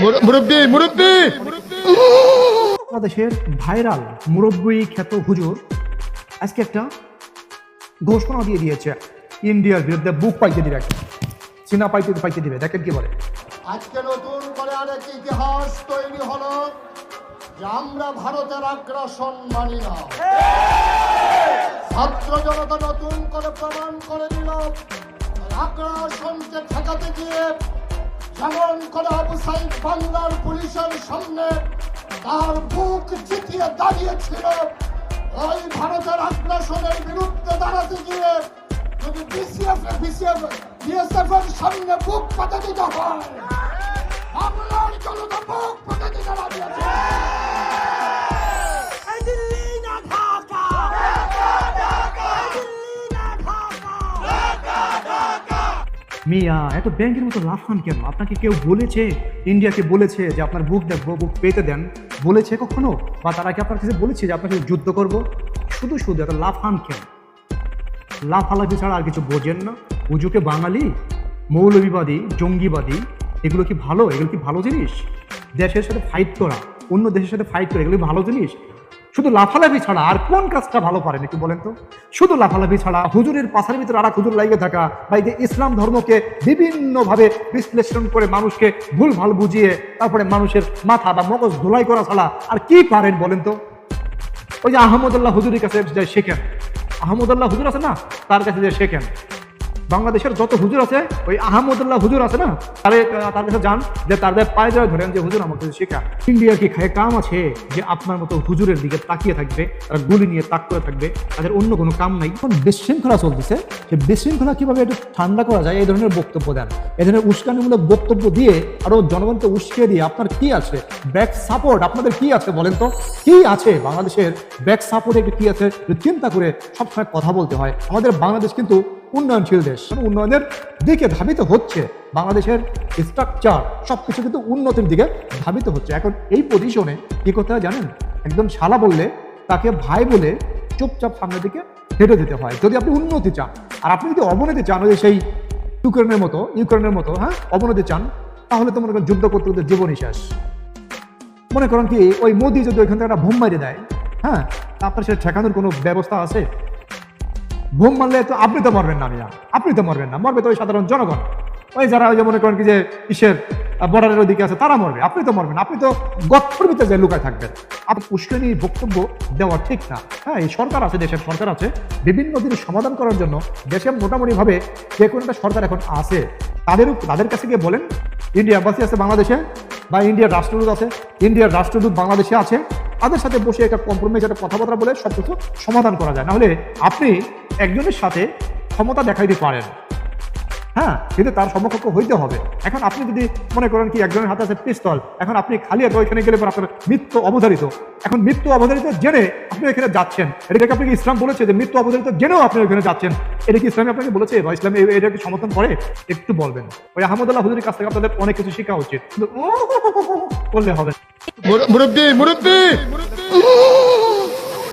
মুরব্বী মুরব্বী! বাংলাদেশের ভাইরাল মুরব্বী খ্যাত হুজুর আজকে একটা ঘোষণা দিয়ে দিয়েছে। ইন্ডিয়ার বিরুদ্ধে বুক পাইতে দিবে চীনা পাইতে পাইতে দিবে। দেখেন কি বলে। আজকে নতুন করে আরেক ইতিহাস তৈরি হলো যে আমরা ভারতের আগ্রাসন মানি না। ছাত্র জনতা নতুন করে প্রমাণ করে দিল আগ্রাসনকে যেমন করে আবু বাংলার পুলিশের সামনে তার বুক জিতিয়ে দাঁড়িয়েছিল, ওই ভারতের আগ্রাসনের বিরুদ্ধে দাঁড়াতে গিয়ে যদি বিসিএফ বিসিএফ বিএসএফ এর সামনে বুক পাতা দিতে হয়, বাংলার জনতা বুক পাতা দিতে দাঁড়িয়েছে মিয়া, এত ব্যাংকের মতো লাফান কেন? আপনাকে কেউ বলেছে, ইন্ডিয়াকে বলেছে যে আপনার বুক দেখব বুক পেতে দেন? বলেছে কখনো? বা তারা কি আপনার কাছে বলেছে যে আপনাকে যুদ্ধ করব? শুধু শুধু এত লাফান কেন? লাফালাফি ছাড়া আর কিছু বোঝেন না। হুজুকে বাঙালি মৌলবিবাদী জঙ্গিবাদী, এগুলো কি ভালো? এগুলো কি ভালো জিনিস? দেশের সাথে ফাইট করা, অন্য দেশের সাথে ফাইট করা, এগুলো ভালো জিনিস? শুধু লাফালাফি ছাড়া আর কোন কাজটা ভালো পারেন একটু বলেন তো? শুধু লাফালাফি ছাড়া হুজুরের পাশার ভিতরে আর হুজুর লাগিয়ে থাকা বা এই যে ইসলাম ধর্মকে বিভিন্নভাবে বিশ্লেষণ করে মানুষকে ভুল ভালো বুঝিয়ে তারপরে মানুষের মাথা বা মগজ ধোলাই করা ছাড়া আর কি পারেন বলেন তো? ওই যে আহমদুল্লাহ হুজুরের কাছে যে শেখেন। আহমদুল্লাহ হুজুর আছে না? তার কাছে যে শেখেন। বাংলাদেশের যত হুজুর আছে, ওই আহমদুল্লাহ হুজুর আছে না, তারে, তার কাছে যান, যে তাদের পায়ে ধরে ধরেন যে, হুজুর, আমাকে শেখা। ইন্ডিয়ার কি খায়? কাম আছে যে আপনার মতো হুজুরের দিকে তাকিয়ে থাকবে, তারা গুলি নিয়ে তাক করে থাকবে, তাদের অন্য কোনো কাম নাই। এখন বিশৃঙ্খলা চলতেছে। যে বিশৃঙ্খলা কীভাবে একটু ঠান্ডা করা যায়? এই ধরনের বক্তব্য দেন। এই ধরনের উস্কানিমূলক বক্তব্য দিয়ে আরও জনগণকে উস্কিয়ে দিয়ে আপনার কি আছে? ব্যাক সাপোর্ট আপনাদের কি আছে বলেন তো? কি আছে বাংলাদেশের ব্যাক সাপোর্টে একটু কি আছে? চিন্তা করে সবসময় কথা বলতে হয়। আমাদের বাংলাদেশ কিন্তু উন্নয়নশীল দেশ। উন্নয়নের দিকে ধাবিত হচ্ছে বাংলাদেশের স্ট্রাকচার সব কিছু কিন্তু উন্নতির দিকে ধাবিত হচ্ছে। এখন এই পজিশনে কি হয় জানেন? একদম শালা বললে তাকে ভাই বলে চুপচাপ সামনের দিকে হেঁটে যেতে হয়। যদি আপনি উন্নতি চান, আর আপনি যদি অবনতি চান, ওই সেই ইউক্রেনের মতো ইউক্রেনের মতো হ্যাঁ অবনতি চান, তাহলে তো মনে করেন যুদ্ধ করতে করতে জীবনই শেষ। মনে করেন কি, ওই মোদি যদি ওইখান থেকে একটা ভোম মারি দেয় হ্যাঁ আপনার সেটা ঠেকানোর কোনো ব্যবস্থা আছে? বোম মারলে তো আপনি তো মরবেন না মিয়া। আপনি তো মরবেন না। মরবে তো ওই সাধারণ জনগণ। ওই যারা ওই যে মনে করেন কি যে ইসের বর্ডারের ওদিকে আছে, তারা মরবে। আপনি তো মরবেন আপনি তো গর্থর ভিতরে যে লুকায় থাকবেন। আপনি উস্কানি, বক্তব্য দেওয়া ঠিক না। হ্যাঁ এই সরকার আছে, দেশের সরকার আছে। বিভিন্ন দিন সমাধান করার জন্য দেশে মোটামুটিভাবে যে কোনো একটা সরকার এখন আছে। তাদের তাদের কাছে গিয়ে বলেন, ইন্ডিয়া এম্বাসি আছে বাংলাদেশে বা ইন্ডিয়ার রাষ্ট্রদূত আছে। ইন্ডিয়ার রাষ্ট্রদূত বাংলাদেশে আছে। তাদের সাথে বসে একটা কম্প্রোমাইজ একটা কথাবার্তা বলে সব কিছু সমাধান করা যায়। নাহলে আপনি একজনের সাথে ক্ষমতা দেখাইতে পারেন হ্যাঁ কিন্তু তার সমকক্ষ হইতে হবে এখন আপনি যদি মনে করেন কি একজনের হাতে আছে পিস্তল এখন আপনি খালি হাতে ওইখানে গেলে পর আপনার মৃত্যু অবধারিত এখন মৃত্যু অবধারিত জেনে আপনি এখানে যাচ্ছেন এটাকে আপনাকে ইসলাম বলেছে যে মৃত্যু অবধারিত জেনেও আপনি ওইখানে যাচ্ছেন এটা কি ইসলামে আপনাকে বলেছে বা ইসলাম এটাকে সমর্থন করে একটু বলবেন ওই আহমদুল্লাহ হুজুরের কাছ থেকে আপনাদের অনেক কিছু শেখা উচিত করলে হবে না। মুরব্বী মুরব্বী